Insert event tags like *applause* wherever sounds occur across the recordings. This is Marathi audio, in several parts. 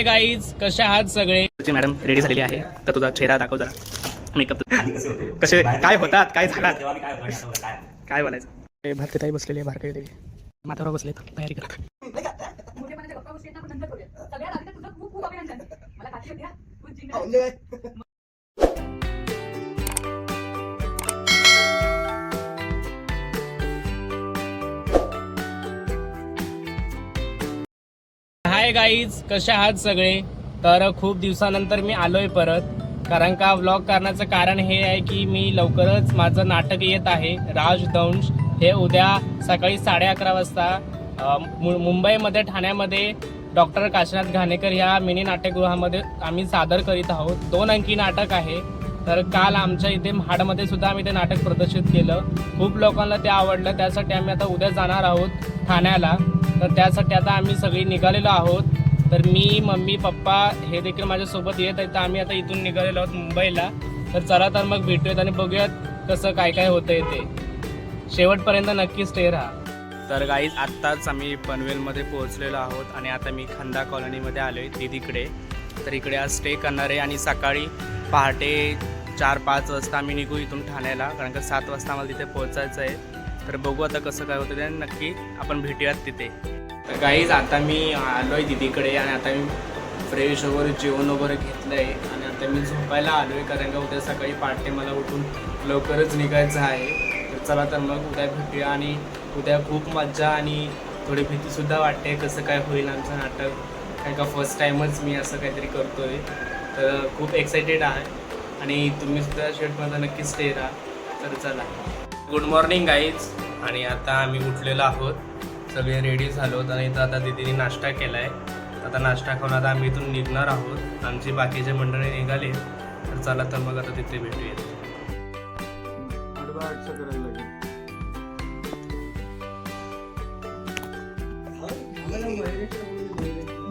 हाय गाईज कसे आहात सगळे? तुझी मॅडम रेडी झालेली आहे. तर तुझा चेहरा दाखव जरा. मेकअप कसे काय होतात? काय झालात? काय बोलायचं? भारती ताई बसलेली आहे भारती देवी माथावर बसले तयारी करा हाय गाईज कसे आहात सगळे? तर खूप दिवसानंतर मी आलोय परत. कारण का व्लॉग करण्याचं कारण हे आहे की मी लवकरच माझं नाटक येत आहे राजदंश हे उद्या सकाळी साडे अकरा वाजता मु- मुंबईमध्ये ठाण्यामध्ये डॉक्टर काशीनाथ घाणेकर ह्या मिनी नाट्यगृहामध्ये आम्ही सादर करीत आहोत. दोन अंकी नाटक आहे. तर काल आमच्या इथे महाडमध्ये सुद्धा आम्ही ते नाटक प्रदर्शित केलं. खूप लोकांना ते आवडलं. त्यासाठी आम्ही आता उद्या जाणार आहोत ठाण्याला. तर त्यासाठी आता आम्ही सगळी निघालेलो आहोत. तर मी मम्मी पप्पा हे देखील माझ्यासोबत येत आहेत. तर आम्ही आता इथून निघालेलो आहोत मुंबईला. तर चला तर मग भेटूयात आणि बघूयात कसं काय काय होतंय ते. शेवटपर्यंत नक्की स्टे राहा. तर गाईज आत्ताच आम्ही पनवेलमध्ये पोहोचलेलो आहोत आणि आता मी खंदा कॉलनीमध्ये आलो आहे दीदीकडे. तर इकडे आज स्टे करणार आहे आणि सकाळी पहाटे चार पाच वाजता आम्ही निघू इथून ठाण्याला. कारण का सात वाजता आम्हाला तिथे पोहोचायचं आहे. तर बघू आता कसं काय होतं ते. नक्की आपण भेटूयात तिथे. तर काहीच आता मी आलो आहे दीदीकडे आणि आता मी फ्रेश वगैरे जेवण वगैरे घेतलं आहे आणि आता मी झोपायला आलो आहे कारण का उद्या सकाळी पहाटे मला उठून लवकरच निघायचं आहे. तर चला तर मग उद्या भेटूया आणि उद्या खूप मज्जा आणि थोडी भीतीसुद्धा वाटते कसं काय होईल आमचं नाटक. कारण का फर्स्ट टाईमच मी असं काहीतरी करतो आहे तर खूप एक्सायटेड आहे. आणि तुम्ही सुद्धा शेटमध्ये नक्की स्टे राहा. तर चला. गुड मॉर्निंग गाईज आणि आता आम्ही उठलेलो आहोत. सगळे रेडी झालो आणि इथं आता दिदीने नाश्ता केला आहे आता नाश्ता खाऊन आता आम्ही इथून निघणार आहोत. आमची बाकीचे मंडळी निघाले. तर चला तर मग आता तिथे भेटूया.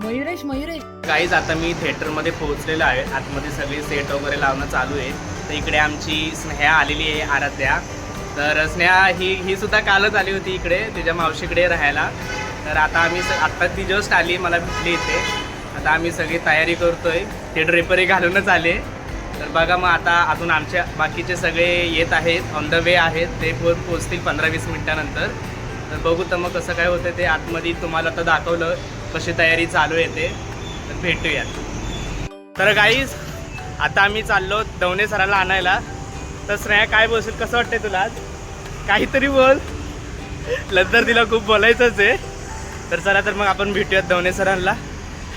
मयुरेश मयुरेश. गाईज आता मी थिएटरमध्ये पोहोचलेलो आहे. आतमध्ये सगळी सेट वगैरे लावणं चालू आहे. तर इकडे आमची स्नेहा आलेली आहे आराध्या. तर स्नेहा ही ही सुद्धा कालच आली होती इकडे तिच्या मावशीकडे राहायला. तर आता आम्ही स आत्ता ती जस्ट आली मला भेटली इथे. आता आम्ही सगळी तयारी करतोय. ते ड्रेपरी घालूनच आले. तर बघा मग आता अजून आमच्या बाकीचे सगळे येत आहेत ऑन द वे आहेत. ते पो पोचतील पंधरा वीस मिनटानंतर. तर बघू तर मग कसं काय होतं ते. आतमध्ये तुम्हाला आता दाखवलं कशी तयारी चालू येते तर भेटूयात. तर गाईज आता आम्ही चाललो दवणे सराला आणायला. तर स्नेहा काय बोलशील? कसं वाटतंय तुला आज? काहीतरी बोल. नंतर तिला खूप बोलायचंच आहे. तर चला तर मग आपण भेटूयात दवणे सरांना.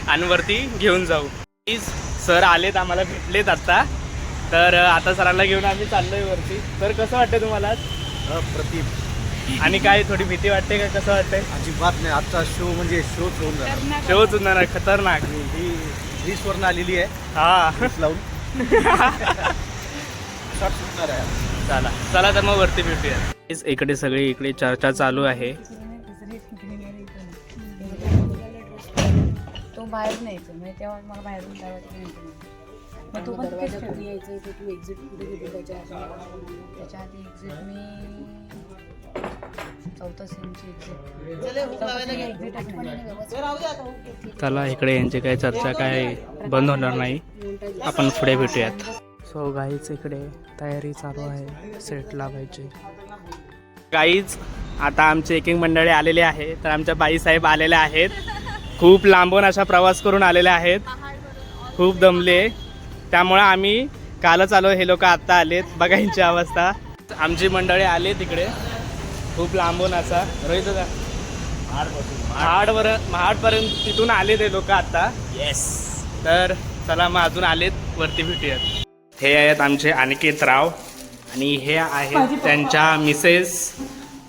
आणि वरती घेऊन जाऊ. प्लीज सर आलेत आम्हाला भेटलेत आता. तर आता सरांना घेऊन आम्ही चाललोय वरती. तर कसं वाटतंय तुम्हाला आज? अप्रतिम आणि काय थोडी भीती वाटते का? कसं वाटतंय? अजिबात नाही. आजचा शो म्हणजे शोच होऊन जाणार. शोच होणार खतरनाक. आणि ही ग्रीसवरनं आलेली आहे. हा. लावून. *laughs* शॉट सुटणार आहे. चला चला तर मग वरती भेटूया. इकडे सगळी इकडे चर्चा चालू आहे. तो बाहेर न्यायचं म्हणजे तेव्हा मला बाहेरून दरवाजा न्यायचं मग तू पण तिथेच ठेव. यायचं तर तू एक्झिट कुठे गेली त्याच्या त्याच्या आधी एक्झिट मी चौथा सेमची एक्झिट एक्झिट चला इकडे यांची काय चर्चा काय बंद होणार नाही. आपण पुढे भेटूयात. सो गाईच इकडे तयारी चालू आहे. सेट लावायची. गाईज आता आमचे एक एक मंडळी आलेले आहे तर आमच्या बाईसाहेब आलेल्या आहेत. खूप लांबून अशा प्रवास करून आलेले आहेत. खूप दमले. त्यामुळं आम्ही कालच आलो. हे लोक आत्ता आलेत. बघा यांची अवस्था. आमची मंडळी आले तिकडे. खूप लांबून असा. रोहित दादा. महाडवर महाडपर्यंत तिथून आले ते लोक आता येस तर चला मग अजून आलेत. वरती भेटूयात. हे आहेत आमचे अनिकेत राव आणि हे आहेत त्यांच्या मिसेस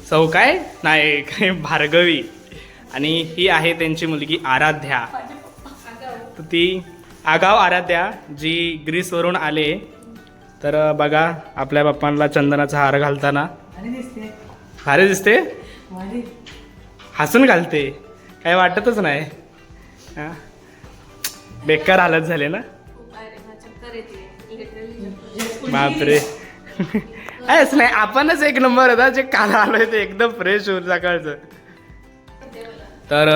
सौ काय नाही काय भार्गवी. आणि ही आहे त्यांची मुलगी आराध्या. तर ती आगाव आराध्या जी ग्रीसवरून आले. तर बघा आपल्या बाप्पांना चंदनाचा हार घालताना. भारी दिसते. हसून घालते. काय वाटतच नाही? बेकार हालत झाले ना? बापरे. आहेच नाही आपणच एक नंबर होता जे काल आलोय ते एकदम फ्रेश होऊन सकाळचं. तर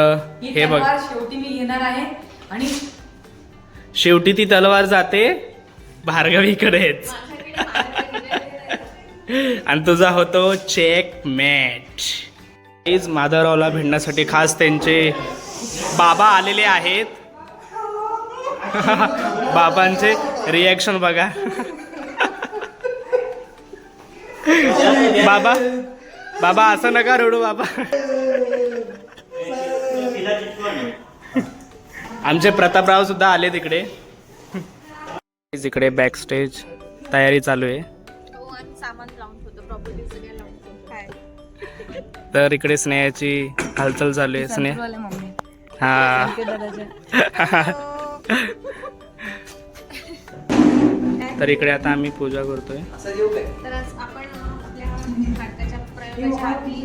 हे बघ. शेवटी मी घेणार आहे आणि शेवटी ती तलवार जाते भार्गवीकडेच आणि तुझा होतो चेक मॅच प्लीज माधवरावला भेटण्यासाठी खास त्यांचे बाबा आलेले आहेत. *laughs* बाबांचे रिॲक्शन बघा. बाबा बाबा असं नका रडू बाबा. आमचे प्रतापराव सुद्धा आले तिकडे इकडे बॅक स्टेज तयारी चालू आहे. हो तर इकडे स्नेहाची हालचाल चालू आहे. स्नेह हा. *laughs* तर इकडे आता आम्ही पूजा करतोय. तर आज आपण आपल्या नाटकाच्या प्रयोगाच्या आधी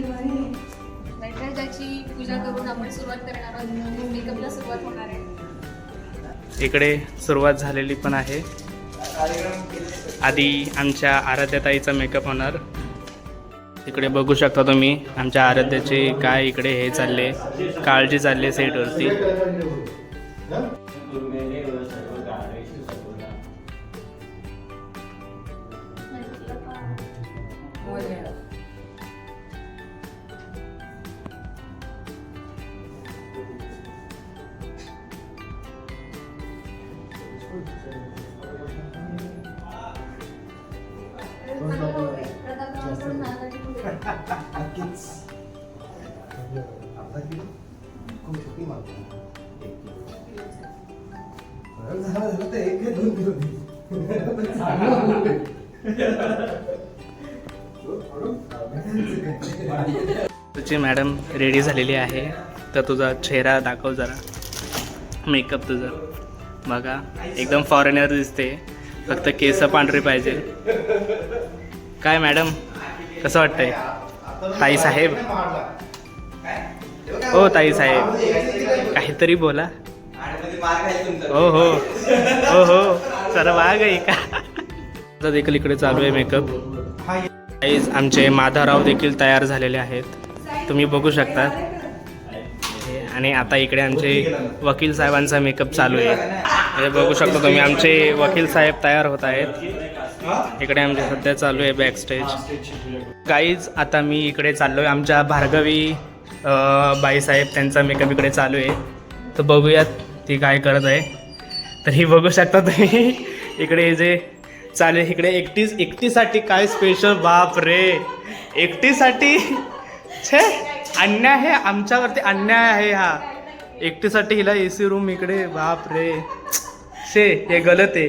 नटराजाची पूजा करून आपण सुरुवात करणार आहोत. मेकअपला सुरुवात होणार आहे. इकडे सुरुवात झालेली पण आहे. आधी आमच्या आराध्याताईचा मेकअप होणार. इकडे बघू शकता तुम्ही आमच्या आराध्याचे काय इकडे हे चालले काळजी चालली सेटवरती Olha ela. Kids. Apa gitu? Kau cuti malam. झालं तर एक दोन किलो तुझी मॅडम रेडी झालेली आहे. तर तुझा चेहरा दाखव जरा. मेकअप तुझा. बघा एकदम फॉरेनर दिसते. फक्त केस पांढरे पाहिजे. काय मॅडम? कसं वाटतंय? ताई साहेब? हो ताई साहेब. काहीतरी बोला. हो हो. हो हो. सर वाघ आहे का? आता देखील इकडे चालू आहे मेकअप गाईज आमचे माधाराव देखील तयार झालेले आहेत. तुम्ही बघू शकता. आणि आता इकडे आमचे वकील साहेबांचा मेकअप चालू आहे. हे बघू शकता तुम्ही आमचे वकील साहेब तयार होत आहेत. इकडे आमचे सध्या चालू आहे बॅक स्टेज गाईज आता मी इकडे चाललो आहे आमच्या भार्गवी बाईसाहेब त्यांचा मेकअप इकडे चालू आहे. तर बघूयात ती काय करत आहे. तर ही बघू शकता तुम्ही इकडे जे चालू आहे इकडे एकटीच एकटीसाठी काय स्पेशल बाप रे एकटीसाठी? छे अन्याय आहे आमच्यावरती अन्याय आहे हा. एकटीसाठी हिला ए सी रूम इकडे बाप रे शे हे गलत आहे.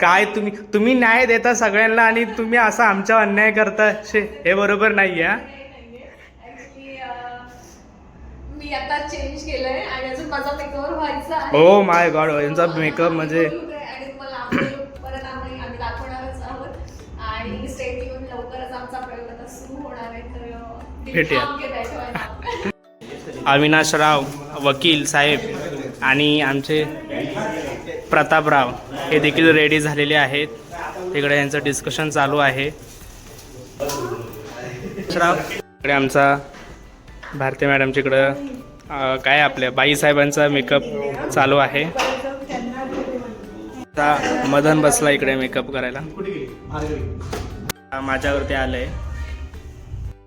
काय तुम्ही तुम्ही न्याय देता सगळ्यांना आणि तुम्ही असा आमच्यावर अन्याय करता? शे हे बरोबर नाही आहे हा. मी आता चेंज केलंय आणि अजून माझा मेकअप व्हायचा ओ माय गॉड यांचा मेकअप म्हणजे आणि मला आपले look परत आम्ही आम्ही दाखवणारच आहोत आणि स्टेट येऊन लवकरच आमचा प्रयोग आता सुरू होणार आहे तर अं, भेटूया. आहे ना. अविनाशराव वकील साहेब आणि आमचे प्रतापराव हे देखील रेडी झालेले आहेत तिकडे यांचं डिस्कशन चालू आहे श्राव इकडे आमचा भारती मॅडमच्याकडं अं, काय आपल्या बाईसाहेबांचा मेकअप चालू आहे आता मदन बसला इकडे मेकअप करायला माझ्यावरती आलं आहे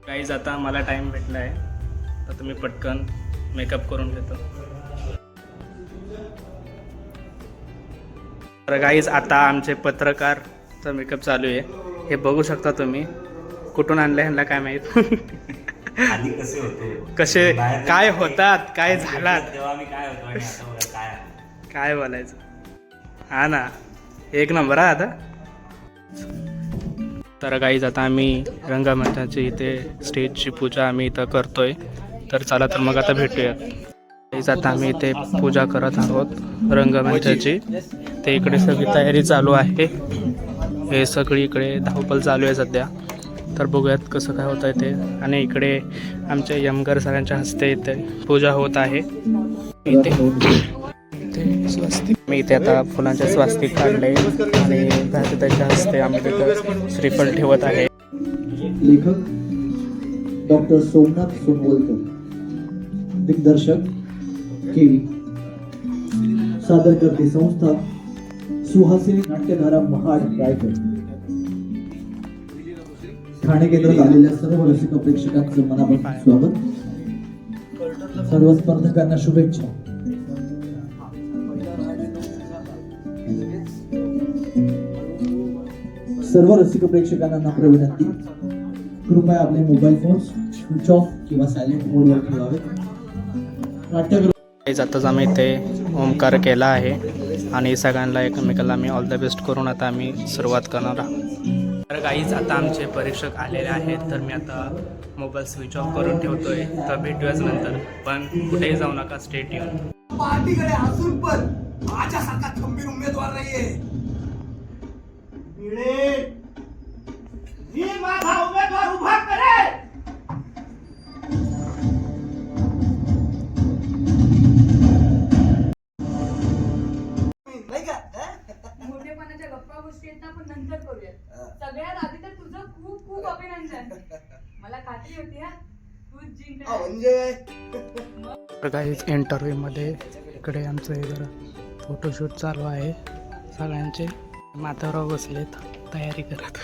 काहीच आता मला टाईम भेटला आहे तर तुम्ही पटकन मेकअप करून घेतो. तर गाईज आता आमचे पत्रकारचा मेकअप चालू आहे. हे बघू शकता तुम्ही. कुठून आणलं ह्यांना काय माहीत? कसे होतो? कसे? बाहेर- काय होतात? काय झालात? काय आता आहे. बोलायचं? हा ना. एक नंबर हा आता. तर गाईज आता आम्ही रंगमंचाची इथे स्टेजची पूजा आम्ही इथं करतोय. तर चला तर मग आता भेटूयात. गाईज आता आम्ही इथे पूजा करत आहोत रंगमंचाची ते इकडे सगळी तयारी चालू आहे. हे सगळी इकडे धावपल चालू आहे सध्या. तर बघूयात कसं काय होत आहे ते. आणि इकडे आमच्या यमगर सरांच्या हस्ते इथे पूजा होत आहे. इथे स्वस्तिक इथे आता फुलांचे स्वास्तिक काढले आणि त्याच्या हस्ते आम्ही तिथं श्रीफळ ठेवत आहे. लेखक डॉक्टर सोमनाथ सोनवलकर दिग्दर्शक केवी सादर करते संस्था सुहासिनी नाट्यधारा महाड रायगड. ठाणे केंद्रात आलेल्या सर्व रसिक प्रेक्षकांचं मनापासून स्वागत. सर्व स्पर्धकांना शुभेच्छा. सर्व रसिक प्रेक्षकांना नम्र विनंती कृपया आपले मोबाईल फोन स्विच ऑफ किंवा सायलेंट मोडवर ठेवावे. नाट्यगृह आताच आम्ही इथे ओमकार केला आहे आणि सगळ्यांना एकमेकाला आम्ही ऑल द बेस्ट करून आता आम्ही सुरुवात करणार आहोत. तर गाईज आता आमचे परीक्षक आलेले आहेत तर मी आता मोबाईल स्विच ऑफ करून ठेवतोय. तर भेटूयाच नंतर पण कुठेही जाऊ नका स्टेट येऊन पार्टीकडे हसून पण माझ्यासारखा खंबीर उमेदवार नाहीये. मी माझा उमेदवार उभा करेल नाही का? मोठेपणाच्या गप्पा गोष्टी आहेत ना आपण नंतर करूयात. सगळ्यात आधी तर तुझं खूप खूप अभिनंदन. मला खात्री होती हा. तूच जिंकणार म्हणजे? तर काहीच इंटरव्ह्यूमध्ये इकडे आमचं हे जरा फोटोशूट चालू आहे. सगळ्यांचे माथ्यावर बसलेत तयारी करत.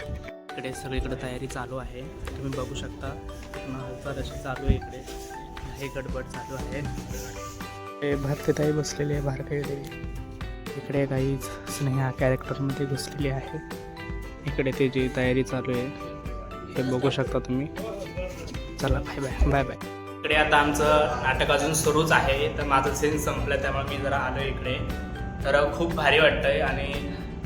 इकडे सगळीकडे तयारी चालू आहे. तुम्ही बघू शकता हालचाल अशी चालू आहे इकडे. हे गडबड चालू आहे. हे भारतीताई बसलेली आहे भारतीय देवी इकडे काही स्नेहा कॅरेक्टरमध्ये घुसलेली आहे. इकडे त्याची तयारी चालू आहे हे बघू शकता तुम्ही. चला बाय बाय बाय बाय इकडे आता आमचं नाटक अजून सुरूच आहे. तर माझं सीन संपलं त्यामुळे मी जरा आलो इकडे. तर खूप भारी वाटतंय आणि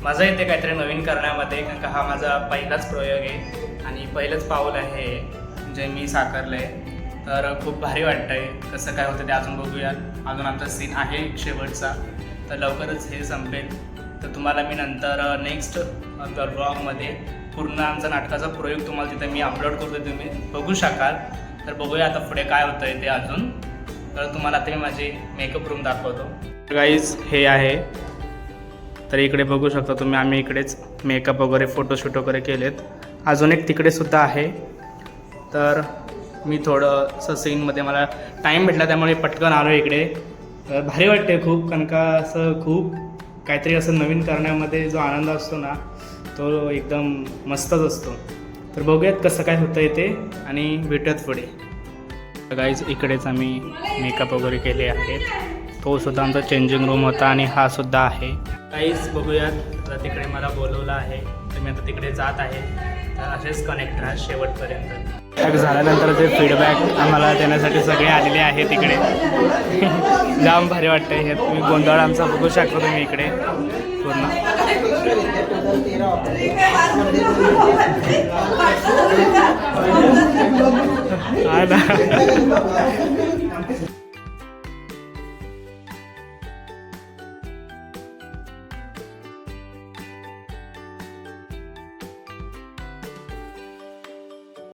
मजा येते काहीतरी नवीन करण्यामध्ये कारण का हा माझा पहिलाच प्रयोग आहे आणि पहिलंच पाऊल आहे हे, जे मी साकारलं आहे तर खूप भारी वाटतंय. कसं काय होतं ते अजून बघूया. अजून आमचा सीन आहे शेवटचा. तर लवकरच हे संपेल. तर तुम्हाला मी नंतर नेक्स्ट ब्लॉगमध्ये पूर्ण आमचा नाटकाचा प्रयोग तुम्हाला तिथे मी अपलोड करतो तुम्ही. बघू शकाल. तर बघूया आता पुढे काय होतं आहे ते अजून. तर तुम्हाला आता मी माझी मेकअप रूम दाखवतो. गाईज हे आहे. तर इकडे बघू शकता तुम्ही आम्ही इकडेच मेकअप वगैरे फोटोशूट वगैरे केलेत. अजून एक तिकडेसुद्धा आहे. तर मी थोडंसं सीनमध्ये मला टाईम भेटला त्यामुळे पटकन आलो इकडे. तर भारी वाटते खूप कारण का असं खूप काहीतरी असं नवीन करण्यामध्ये जो आनंद असतो ना तो एकदम मस्तच असतो. तर बघूयात कसं काय होतं ते आणि भेटत पुढे. गाईज इकडेच आम्ही मेकअप वगैरे केले आहेत. तो सुद्धा आमचा चेंजिंग रूम होता आणि हा सुद्धा आहे. काहीच बघूयात. आता तिकडे मला बोलवलं आहे. तर मी आता तिकडे जात आहे. तर असेच कनेक्ट राहा शेवटपर्यंत. नाटक झाल्यानंतरचे फीडबॅक आम्हाला देण्यासाठी सगळे आलेले आहेत इकडे *laughs* जाम भारी वाटतं हे. तुम्ही गोंधळ आमचा बघू शकता तुम्ही इकडे. पूर्ण. *laughs* हा ना.